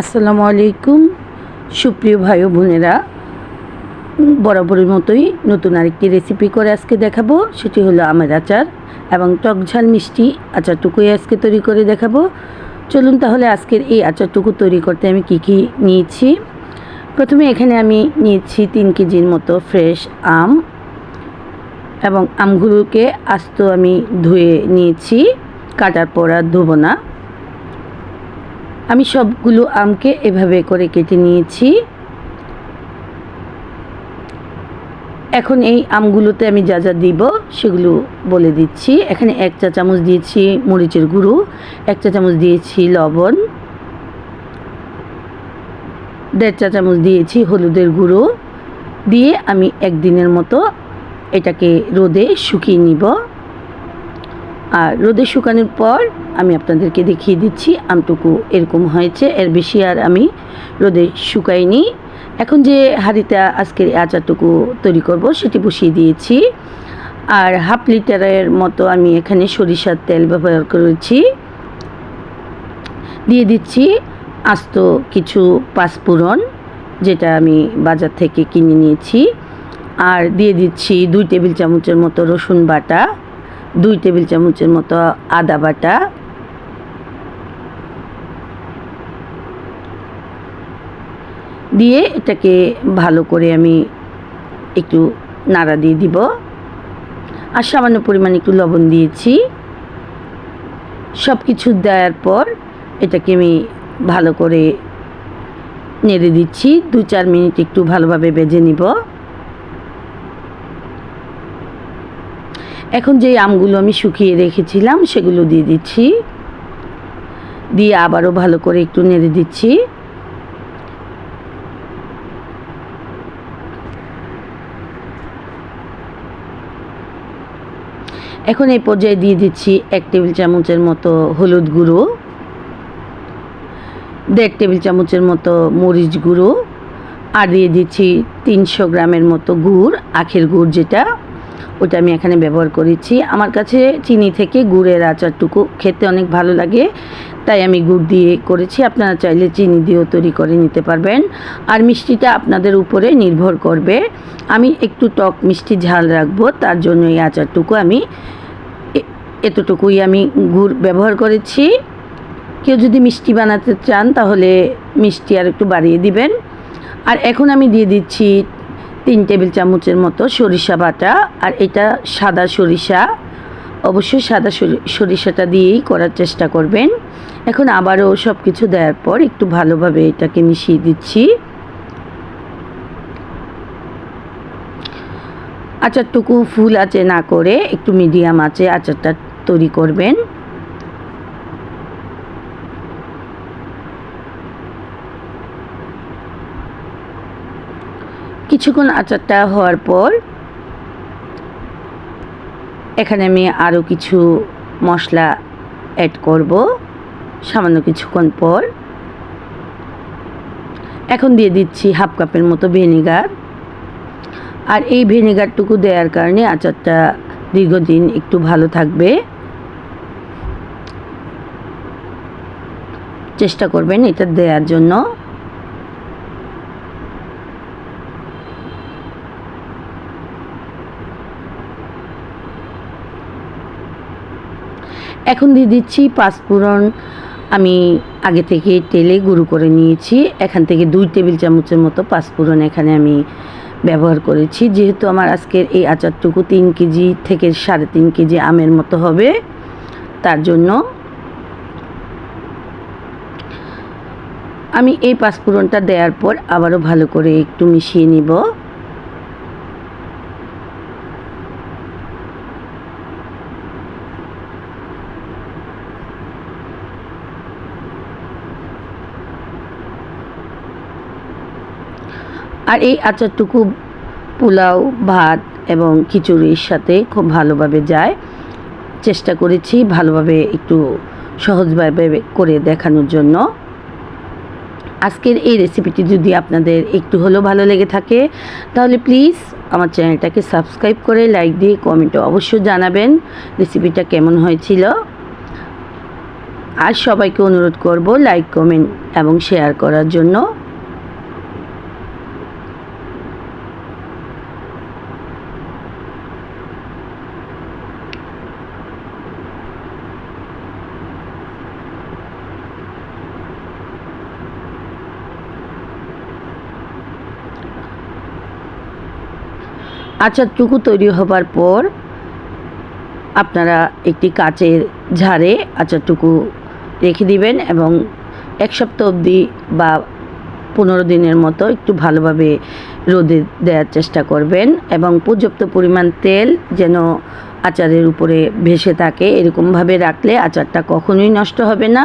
আসসালামু আলাইকুম, সুপ্রিয় ভাই বোনেরা। বরাবরের মতোই নতুন আরেকটি রেসিপি করে আজকে দেখাবো। সেটি হলো আমের আচার এবং টক ঝাল মিষ্টি আচারটুকুই আজকে তৈরি করে দেখাবো। চলুন তাহলে আজকের এই আচারটুকু তৈরি করতে আমি কি কি নিয়েছি। প্রথমে এখানে আমি নিয়েছি তিন কেজির মতো ফ্রেশ আম এবং আমগুলোকে আস্ত আমি ধুয়ে নিয়েছি, কাটার পর আর ধোবো না। আমি সবগুলো আমকে এভাবে করে কেটে নিয়েছি। এখন এই আমগুলোতে আমি যা যা দিব সেগুলো বলে দিচ্ছি। এখানে এক চা চামচ দিয়েছি মরিচের গুঁড়ো, এক চা চামচ দিয়েছি লবণ, দেড় চা চামচ দিয়েছি হলুদের গুঁড়ো। দিয়ে আমি একদিনের মতো এটাকে রোদে শুকিয়ে নিব। আর রোদে শুকানোর পর আমি আপনাদেরকে দেখিয়ে দিচ্ছি আমটুকু এরকম হয়েছে। এর বেশি আর আমি রোদে শুকাইনি। এখন যে হাঁড়িতে আজকের আচারটুকু তৈরি করব, সেটি বসিয়ে দিয়েছি। আর হাফ লিটারের মতো আমি এখানে সরিষার তেল ব্যবহার করেছি। দিয়ে দিচ্ছি আস্ত কিছু পাঁচফোড়ন, যেটা আমি বাজার থেকে কিনে নিয়েছি। আর দিয়ে দিচ্ছি দুই টেবিল চামচের মতো রসুন বাটা। দুই টেবিল চামচের মতো আদা বাটা, দিয়ে এটাকে ভালো করে আমি একটু নাড়া দিয়ে দিব। আর সামান্য পরিমাণ একটু লবণ দিয়েছি। সব কিছু দেওয়ার পর এটাকে আমি ভালো করে নেড়ে দিচ্ছি। দু চার মিনিট একটু ভালোভাবে বেজে নিব। এখন যে আমগুলো আমি শুকিয়ে রেখেছিলাম, সেগুলো দিয়ে দিচ্ছি। দিয়ে আবারও ভালো করে একটু নেড়ে দিচ্ছি। এখন এই পর্যায়ে দিয়ে দিচ্ছি এক টেবিল চামচের মতো হলুদ গুঁড়ো, দেড় টেবিল চামচের মতো মরিচ গুঁড়ো, আর দিয়ে দিচ্ছি তিনশো গ্রামের মতো গুড়, আখের গুড় যেটা। ওটা আমি এখানে ব্যবহার করেছি। আমার কাছে চিনি থেকে গুড়ের আচারটুকু খেতে অনেক ভালো লাগে, তাই আমি গুড় দিয়ে করেছি। আপনারা চাইলে চিনি দিয়েও তৈরি করে নিতে পারবেন। আর মিষ্টিটা আপনাদের উপরে নির্ভর করবে। আমি একটু টক মিষ্টি ঝাল রাখব, তার জন্য এই আচারটুকু আমি এতটুকুই আমি গুড় ব্যবহার করেছি। কেউ যদি মিষ্টি বানাতে চান তাহলে মিষ্টি আর একটু বাড়িয়ে দিবেন। আর এখন আমি দিয়ে দিচ্ছি তিন টেবিল চামচের মতো সরিষা বাটা, আর এটা সাদা সরিষা। অবশ্যই সাদা সরিষাটা দিয়েই করার চেষ্টা করবেন। এখন আবারও সব কিছু দেওয়ার পর একটু ভালোভাবে এটাকে মিশিয়ে দিচ্ছি। আচারটুকু ফুল আছে না করে একটু মিডিয়াম আছে আচারটা তৈরি করবেন। কিছুক্ষণ আচারটা হওয়ার পর এখানে আমি আরও কিছু মশলা অ্যাড করব, সামান্য কিছুক্ষণ পর। এখন দিয়ে দিচ্ছি হাফ কাপের মতো ভিনেগার। আর এই ভিনেগারটুকু দেওয়ার কারণে আচারটা দীর্ঘদিন একটু ভালো থাকবে। চেষ্টা করবেন এটা দেওয়ার জন্য। এখন দিয়ে দিচ্ছি পাঁচফোড়ন আমি আগে থেকে তেলে গুঁড়ো করে নিয়েছি। এখান থেকে দুই টেবিল চামচের মতো পাঁচফোড়ন এখানে আমি ব্যবহার করেছি। যেহেতু আমার আজকের এই আচারটুকু তিন কেজি থেকে সাড়ে তিন কেজি আমের মতো হবে, তার জন্য আমি এই পাঁচফোড়নটা দেওয়ার পর আবারও ভালো করে একটু মিশিয়ে নিব। আর এই আচারটুকু পোলাও, ভাত এবং খিচুড়ির সাথে খুব ভালোভাবে যায়। চেষ্টা করেছি ভালোভাবে একটু সহজভাবে করে দেখানোর জন্য। আজকের এই রেসিপিটি যদি আপনাদের একটু হলেও ভালো লেগে থাকে, তাহলে প্লিজ আমার চ্যানেলটাকে সাবস্ক্রাইব করে লাইক দিয়ে কমেন্টে অবশ্যই জানাবেন রেসিপিটা কেমন হয়েছিল। আর সবাইকে অনুরোধ করব লাইক কমেন্ট এবং শেয়ার করার জন্য। আচারটুকু তৈরি হবার পর আপনারা একটি কাচের ঝাড়ে আচারটুকু রেখে দিবেন এবং এক সপ্তাহ অবধি বা পনেরো দিনের মতো একটু ভালোভাবে রোদে দেওয়ার চেষ্টা করবেন এবং পর্যাপ্ত পরিমাণ তেল যেন আচারের উপরে ভেসে থাকে এরকমভাবে রাখলে আচারটা কখনোই নষ্ট হবে না।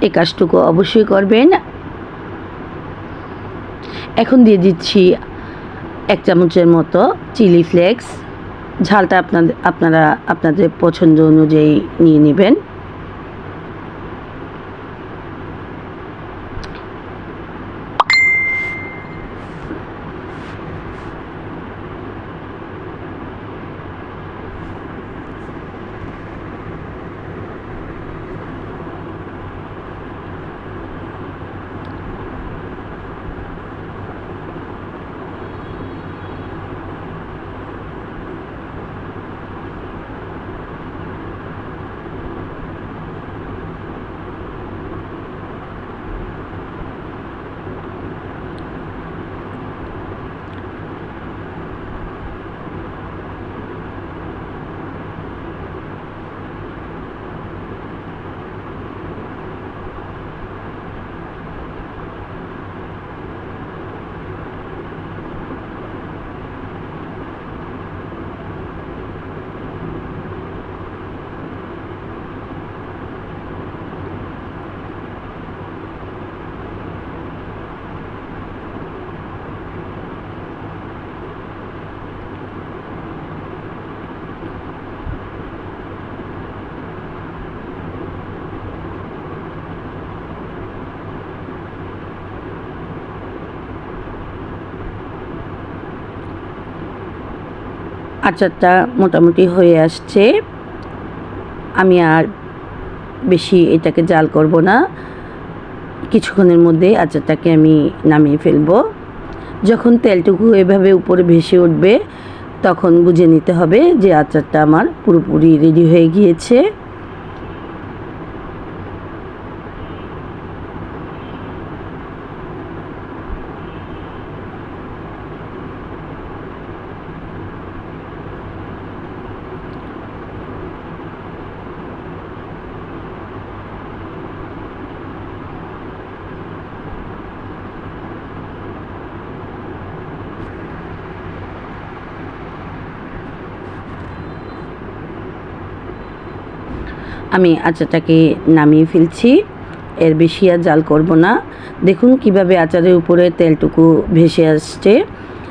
এ কাজটুকু অবশ্যই করবেন। এখন দিয়ে দিচ্ছি এক চামচের মতো চিলি ফ্লেক্স। ঝালটা আপনাদের আপনারা আপনাদের পছন্দ অনুযায়ী নিয়ে নেবেন। আচারটা মোটামুটি হয়ে আসছে। আমি আর বেশি এটাকে জাল করব না। কিছুক্ষণের মধ্যে আচারটাকে আমি নামিয়ে ফেলব। যখন তেলটুকু এভাবে উপরে ভেসে উঠবে, তখন বুঝে নিতে হবে যে আচারটা আমার পুরোপুরি রেডি হয়ে গিয়েছে। আমি আচারটাকে নামিয়ে ফেলছি। এর বেশি আর জাল করব না। দেখুন কীভাবে আচারের উপরে তেলটুকু ভেসে আসছে।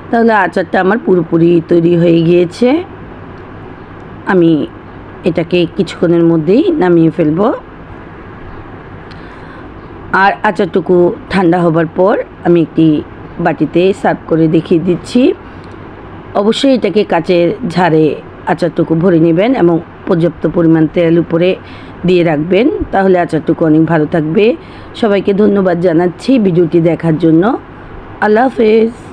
তাহলে আচারটা আমার পুরোপুরি তৈরি হয়ে গিয়েছে। আমি এটাকে কিছুক্ষণের মধ্যেই নামিয়ে ফেলব। আর আচারটুকু ঠান্ডা হবার পর আমি একটি বাটিতে সার্ভ করে দেখিয়ে দিচ্ছি। অবশ্যই এটাকে কাচের ঝাড়ে আচারটুকু ভরে নেবেন এবং পর্যাপ্ত পরিমাণ তেল উপরে দিয়ে রাখবেন। তাহলে আচারটুকু অনেক ভালো থাকবে। সবাইকে ধন্যবাদ জানাচ্ছি ভিডিওটি দেখার জন্য। আল্লাহ হাফেজ।